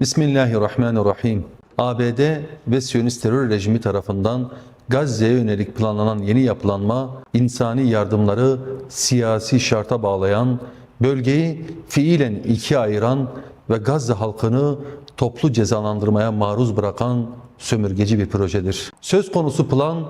Bismillahirrahmanirrahim. ABD ve Siyonist terör rejimi tarafından Gazze'ye yönelik planlanan yeni yapılanma, insani yardımları siyasi şarta bağlayan, bölgeyi fiilen ikiye ayıran ve Gazze halkını toplu cezalandırmaya maruz bırakan sömürgeci bir projedir. Söz konusu plan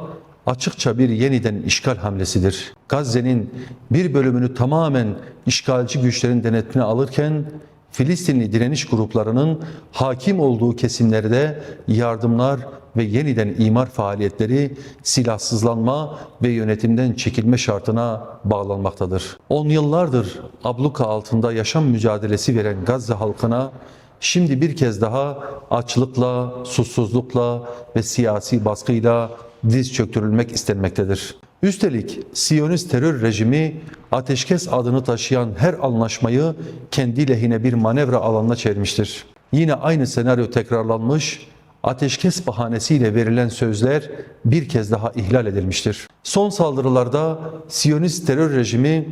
açıkça bir yeniden işgal hamlesidir. Gazze'nin bir bölümünü tamamen işgalci güçlerin denetine alırken Filistinli direniş gruplarının hakim olduğu kesimlerde yardımlar ve yeniden imar faaliyetleri silahsızlanma ve yönetimden çekilme şartına bağlanmaktadır. On yıllardır abluka altında yaşam mücadelesi veren Gazze halkına şimdi bir kez daha açlıkla, susuzlukla ve siyasi baskıyla diz çöktürülmek istenmektedir. Üstelik Siyonist terör rejimi ateşkes adını taşıyan her anlaşmayı kendi lehine bir manevra alanına çevirmiştir. Yine aynı senaryo tekrarlanmış, ateşkes bahanesiyle verilen sözler bir kez daha ihlal edilmiştir. Son saldırılarda Siyonist terör rejimi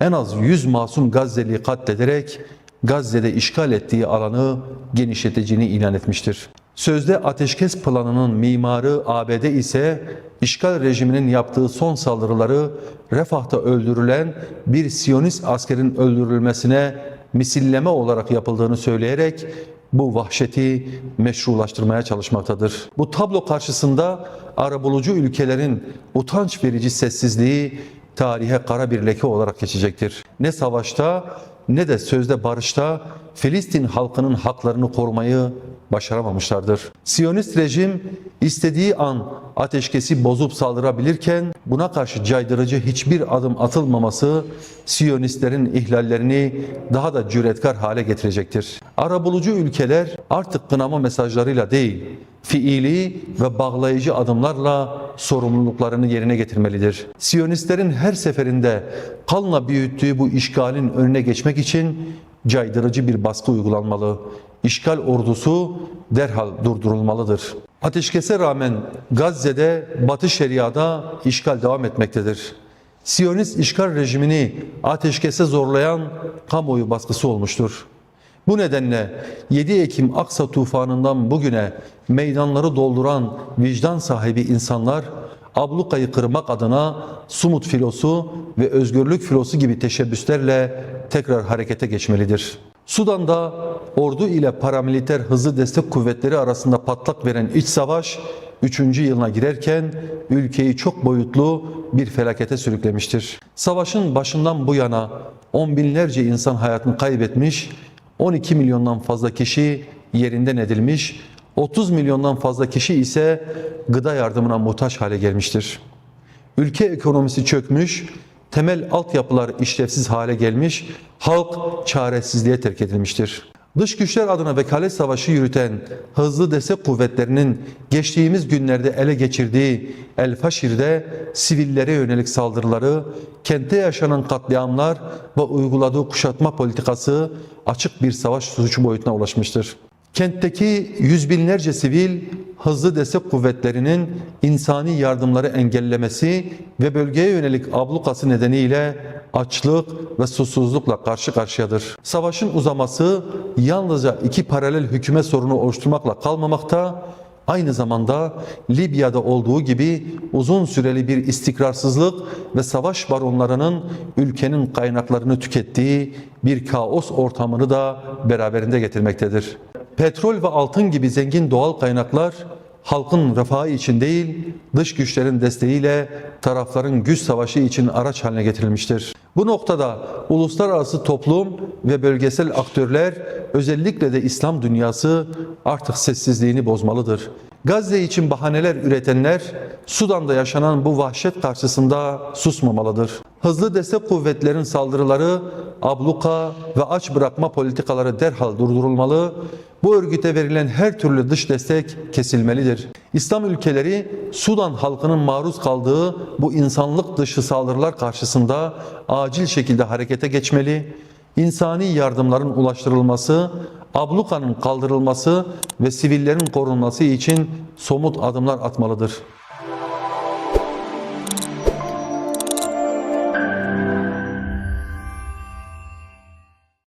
en az 100 masum Gazze'li katlederek Gazze'de işgal ettiği alanı genişleteceğini ilan etmiştir. Sözde ateşkes planının mimarı ABD ise işgal rejiminin yaptığı son saldırıları Refah'ta öldürülen bir Siyonist askerin öldürülmesine misilleme olarak yapıldığını söyleyerek bu vahşeti meşrulaştırmaya çalışmaktadır. Bu tablo karşısında arabulucu ülkelerin utanç verici sessizliği tarihe kara bir leke olarak geçecektir. Ne savaşta ne de sözde barışta Filistin halkının haklarını korumayı başaramamışlardır. Siyonist rejim istediği an ateşkesi bozup saldırabilirken buna karşı caydırıcı hiçbir adım atılmaması Siyonistlerin ihlallerini daha da cüretkar hale getirecektir. Arabulucu ülkeler artık kınama mesajlarıyla değil, fiili ve bağlayıcı adımlarla sorumluluklarını yerine getirmelidir. Siyonistlerin her seferinde kanla büyüttüğü bu işgalin önüne geçmek için caydırıcı bir baskı uygulanmalı. İşgal ordusu derhal durdurulmalıdır. Ateşkese rağmen Gazze'de Batı Şeria'da işgal devam etmektedir. Siyonist işgal rejimini ateşkese zorlayan kamuoyu baskısı olmuştur. Bu nedenle 7 Ekim Aksa tufanından bugüne meydanları dolduran vicdan sahibi insanlar ablukayı kırmak adına Sumut filosu ve özgürlük filosu gibi teşebbüslerle tekrar harekete geçmelidir. Sudan'da ordu ile paramiliter hızlı destek kuvvetleri arasında patlak veren iç savaş 3. yılına girerken ülkeyi çok boyutlu bir felakete sürüklemiştir. Savaşın başından bu yana on binlerce insan hayatını kaybetmiş, 12 milyondan fazla kişi yerinden edilmiş, 30 milyondan fazla kişi ise gıda yardımına muhtaç hale gelmiştir. Ülke ekonomisi çökmüş, temel altyapılar işlevsiz hale gelmiş, halk çaresizliğe terk edilmiştir. Dış güçler adına vekalet savaşı yürüten hızlı destek kuvvetlerinin geçtiğimiz günlerde ele geçirdiği El Faşir'de sivillere yönelik saldırıları, kente yaşanan katliamlar ve uyguladığı kuşatma politikası açık bir savaş suçu boyutuna ulaşmıştır. Kentteki yüz binlerce sivil hızlı destek kuvvetlerinin insani yardımları engellemesi ve bölgeye yönelik ablukası nedeniyle açlık ve susuzlukla karşı karşıyadır. Savaşın uzaması yalnızca iki paralel hükümet sorunu oluşturmakla kalmamakta, aynı zamanda Libya'da olduğu gibi uzun süreli bir istikrarsızlık ve savaş baronlarının ülkenin kaynaklarını tükettiği bir kaos ortamını da beraberinde getirmektedir. Petrol ve altın gibi zengin doğal kaynaklar halkın refahı için değil, dış güçlerin desteğiyle tarafların güç savaşı için araç haline getirilmiştir. Bu noktada uluslararası toplum ve bölgesel aktörler özellikle de İslam dünyası artık sessizliğini bozmalıdır. Gazze için bahaneler üretenler Sudan'da yaşanan bu vahşet karşısında susmamalıdır. Hızlı destek kuvvetlerin saldırıları, abluka ve aç bırakma politikaları derhal durdurulmalı. Bu örgüte verilen her türlü dış destek kesilmelidir. İslam ülkeleri Sudan halkının maruz kaldığı bu insanlık dışı saldırılar karşısında acil şekilde harekete geçmeli. İnsani yardımların ulaştırılması, ablukanın kaldırılması ve sivillerin korunması için somut adımlar atmalıdır.